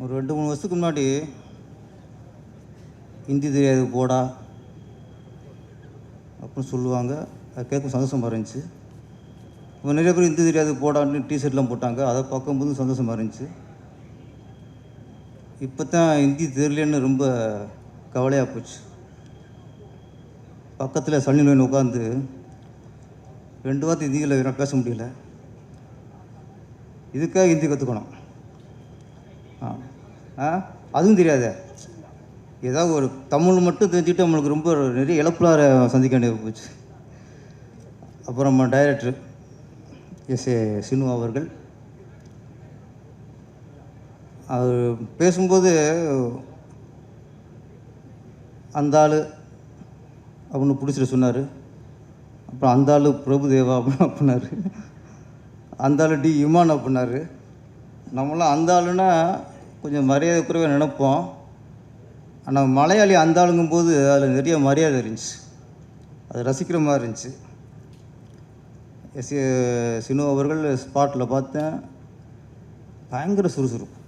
ஒரு ரெண்டு மூணு வருஷத்துக்கு முன்னாடி ஹிந்தி தெரியாது போடா அப்படின்னு சொல்லுவாங்க. அது கேட்கும் சந்தோஷமாக இருந்துச்சு. இப்போ நிறைய பேர் ஹிந்தி தெரியாது போடான்னு டிஷர்ட்லாம் போட்டாங்க. அதை பார்க்கும்போது சந்தோஷமாக இருந்துச்சு. இப்போ தான் ஹிந்தி தெரியலன்னு ரொம்ப கவலையாக போச்சு. பக்கத்தில் சனி நோயின் உட்காந்து ரெண்டு வார்த்தை ஹிந்தியில் வேணால் பேச முடியல. இதுக்காக ஹிந்தி கற்றுக்கணும் ஆ. அதுவும் தெரியாதே. ஏதாவது ஒரு தமிழ் மட்டும் தெரிஞ்சுக்கிட்டு நம்மளுக்கு ரொம்ப நிறைய இழப்புலார சந்திக்க வேண்டியது போச்சு. அப்புறம் நம்ம டைரக்டர் எஸ். ஏ. சினு அவர்கள். அவர் பேசும்போது அந்த ஆள் அப்படின்னு பிடிச்சிட்டு சொன்னார். அப்புறம் அந்த ஆள் பிரபுதேவா அப்படின்னு அப்படின்னாரு. அந்த ஆள் டி. இமான் அப்படின்னாரு. நம்மளாம் அந்த ஆளுன்னா கொஞ்சம் மரியாதை குறைவாக நினைப்போம். ஆனால் மலையாளி அந்த ஆளுங்கும்போது அதில் நிறைய மரியாதை இருந்துச்சு. அது ரசிக்கிற மாதிரி இருந்துச்சு. எஸ் ஏ சினு அவர்கள் ஸ்பாட்டில் பார்த்தேன். பயங்கர சுறுசுறுப்பு.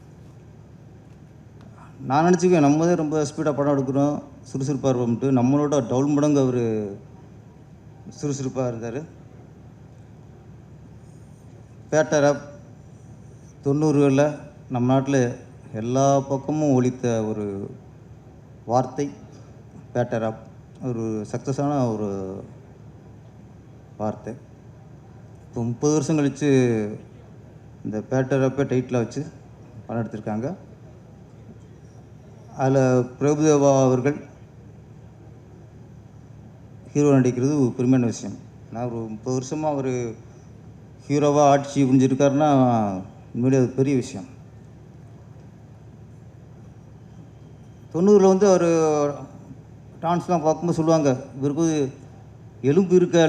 நான் நினச்சிக்குவேன் நம்ம தான் ரொம்ப ஸ்பீடாக படம் எடுக்கிறோம். சுறுசுறுப்பாக இருப்போம்ட்டு. நம்மளோட டவுல் மடங்கு அவர் சுறுசுறுப்பாக இருந்தார். பேட்டரப் தொண்ணூறுகளில் நம்ம நாட்டில் எல்லா பக்கமும் ஒழித்த ஒரு வார்த்தை பேட்டர் ஆப் ஒரு சக்ஸஸான ஒரு வார்த்தை. இப்போ முப்பது வருஷம் கழித்து இந்த பேட்டர் அப்பே டைட்டில் வச்சு படம் எடுத்திருக்காங்க அதில் பிரபுதேவா அவர்கள் ஹீரோ நடிக்கிறது ஒரு பெருமையான விஷயம். நான் ஒரு முப்பது வருஷமாக அவர் ஹீரோவாக ஆட்சி புரிஞ்சிருக்காருன்னா உண்மையிலே அது பெரிய விஷயம். தொண்ணூறில் வந்து அவர் டான்ஸ்லாம் பார்க்கும்போது சொல்லுவாங்க இவருக்கு எலும்பு இருக்கா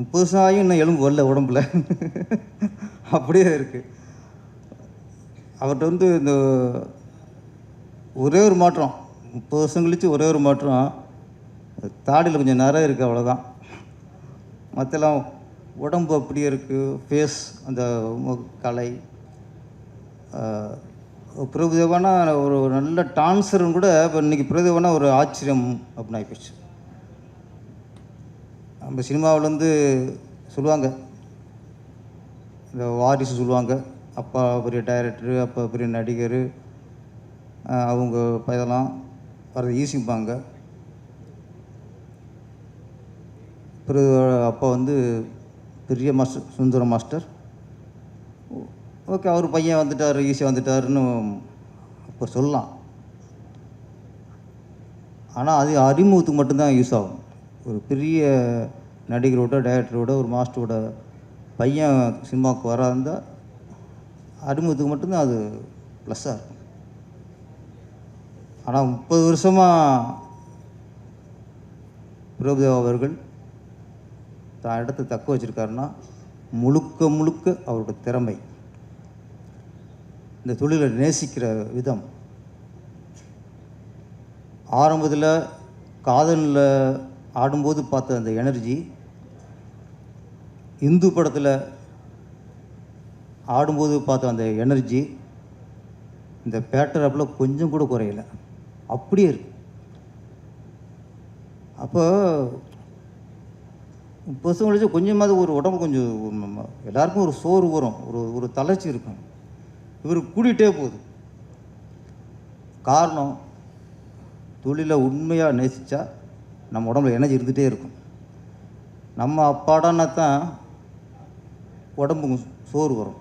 முப்பது வருஷம் ஆகியும் இன்னும் எலும்பு வரல உடம்புல. அப்படியே இருக்குது அவர்கிட்ட வந்து இந்த ஒரே ஒரு மாற்றம். முப்பது வருஷம் கழித்து ஒரே ஒரு மாற்றம். தாடியில் கொஞ்சம் நிறைய இருக்குது அவ்வளோதான் மற்றெல்லாம் உடம்பு அப்படியே இருக்குது ஃபேஸ் அந்த கலை பிரபுதேவானா ஒரு ஒரு நல்ல டான்ஸரும் கூட இப்போ இன்றைக்கி பிரபுதேவானா ஒரு ஆச்சரியம் அப்படின்னு ஆகிப்போச்சு நம்ம சினிமாவில் வந்து சொல்லுவாங்க. இந்த வாரிசு சொல்லுவாங்க. அப்பா பெரிய டைரக்டரு அப்பா பெரிய நடிகர் அவங்க இதெல்லாம் வரது ஈசிப்பாங்க பிறகு அப்பா வந்து பெரிய மாஸ்டர் சுந்தர மாஸ்டர். ஓகே அவர் பையன் வந்துட்டார் ஈஸியாக வந்துட்டாருன்னு அப்போ சொல்லலாம். ஆனால் அது அறிமுகத்துக்கு மட்டும்தான் யூஸ் ஆகும். ஒரு பெரிய நடிகரோட டைரக்டரோட ஒரு மாஸ்டரோட பையன் சினிமாவுக்கு வராந்தா அறிமுகத்துக்கு மட்டும்தான் அது ப்ளஸ்ஸாக இருக்கும். ஆனால் முப்பது வருஷமாக பிரபுதேவா அவர்கள் தான் இடத்தை தக்க வச்சிருக்காருன்னா முழுக்க முழுக்க அவரோட திறமை. இந்த தொழிலை நேசிக்கிற விதம். ஆரம்பத்தில் காதலில் ஆடும்போது பார்த்த அந்த எனர்ஜி இந்து படத்தில் ஆடும்போது பார்த்த அந்த எனர்ஜி இந்த பேட்டரப்பில் கொஞ்சம் கூட குறையலை. அப்படியே இருக்கு. அப்போ முப்பது கொஞ்சமாவது ஒரு உடம்பு கொஞ்சம் நம்ம- எல்லாருக்கும் ஒரு சோறு வரும். ஒரு ஒரு தளர்ச்சி இருக்கும். இவர் கூட்டிகிட்டே போகுது. காரணம் தொழிலை உண்மையாக நேசித்தா நம்ம உடம்புல எனர்ஜி இருந்துகிட்டே இருக்கும். நம்ம அப்பாடானா தான் உடம்புக்கு சோறு வரும்.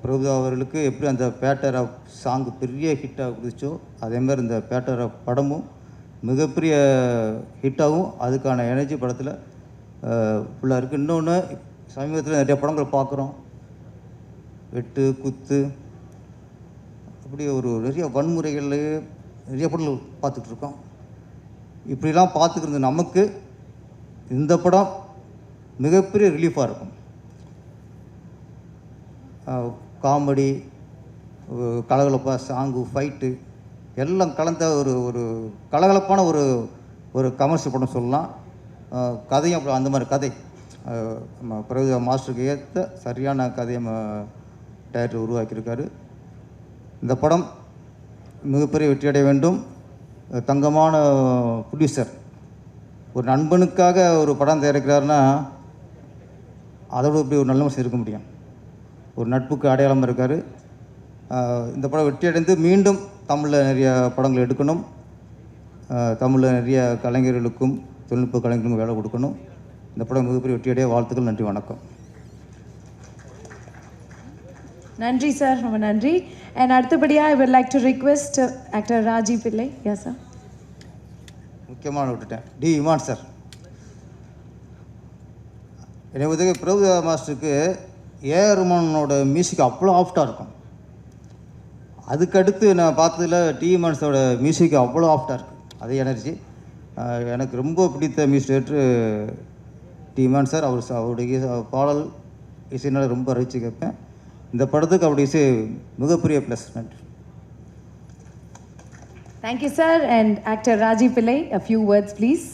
பிரபுதா அவர்களுக்கு எப்படி அந்த பேட்டர் ஆஃப் சாங்கு பெரிய ஹிட்டாக கொடுத்துச்சோ அதே மாதிரி இந்த பேட்டர் ஆஃப் படமும் மிகப்பெரிய ஹிட்டாகவும் அதுக்கான எனர்ஜி படத்தில் ஃபுல்லாக இருக்குது இன்னொன்று சமீபத்தில் நிறைய படங்கள் பார்க்குறோம். வெட்டு குத்து அப்படி ஒரு நிறைய வன்முறைகள் நிறைய படங்கள் பார்த்துட்டு இருக்கோம் இப்படிலாம் பார்த்துக்கிறது நமக்கு இந்த படம் மிகப்பெரிய ரிலீஃபாக இருக்கும். காமெடி கலகலப்பாக சாங்கு ஃபைட்டு எல்லாம் கலந்த ஒரு ஒரு கலகலப்பான ஒரு ஒரு கமர்ஷியல் படம் சொல்லலாம். கதையும் அப்படி அந்த மாதிரி கதை. நம்ம பிரபுதேவா மாஸ்டருக்கு ஏற்ற சரியான கதையை டேரக்டர் உருவாக்கியிருக்காரு. இந்த படம் மிகப்பெரிய வெற்றியடைய வேண்டும். தங்கமான ப்ரொடியூசர் ஒரு நண்பனுக்காக ஒரு படம் தயாரிக்கிறாருன்னா அதோட இப்படி ஒரு நல்ல மனசு இருக்க முடியும். ஒரு நட்புக்கு அடையாளமாக இருக்கார். இந்த படம் வெற்றியடைந்து மீண்டும் தமிழில் நிறைய படங்கள் எடுக்கணும். தமிழில் நிறைய கலைஞர்களுக்கும் தொழில்நுட்ப கலைஞர்களுக்கும் வேலை கொடுக்கணும். இந்த படம் மிகப்பெரிய வெற்றியடைய வாழ்த்துக்கள் நன்றி வணக்கம். நன்றி சார் ரொம்ப நன்றி. அண்ட் அடுத்தபடியாக I would like to request actor Raji Pillai. Yeah sir முக்கியமான விட்டுட்டேன். டி இமான் சார் என்னை உதவி பிரபு மாஸ்டருக்கு ஏஆர் ரஹ்மானோட மியூசிக் அவ்வளோ ஆஃப்டாக இருக்கும். அதுக்கடுத்து நான் பார்த்ததுல டி இமான்ஸோட மியூசிக் அவ்வளோ ஆஃப்டாக இருக்குது அதே எனர்ஜி எனக்கு ரொம்ப பிடித்த மியூசிக் டி இமான் சார். அவர் அவருடைய பாடல் இசைனால் ரொம்ப ரசித்து கேட்பேன் இந்த படத்துக்கு அப்படி இசை மிகப்பெரிய ப்ளஸ் நன்றி thank you sir and actor Raji Pillai a few words please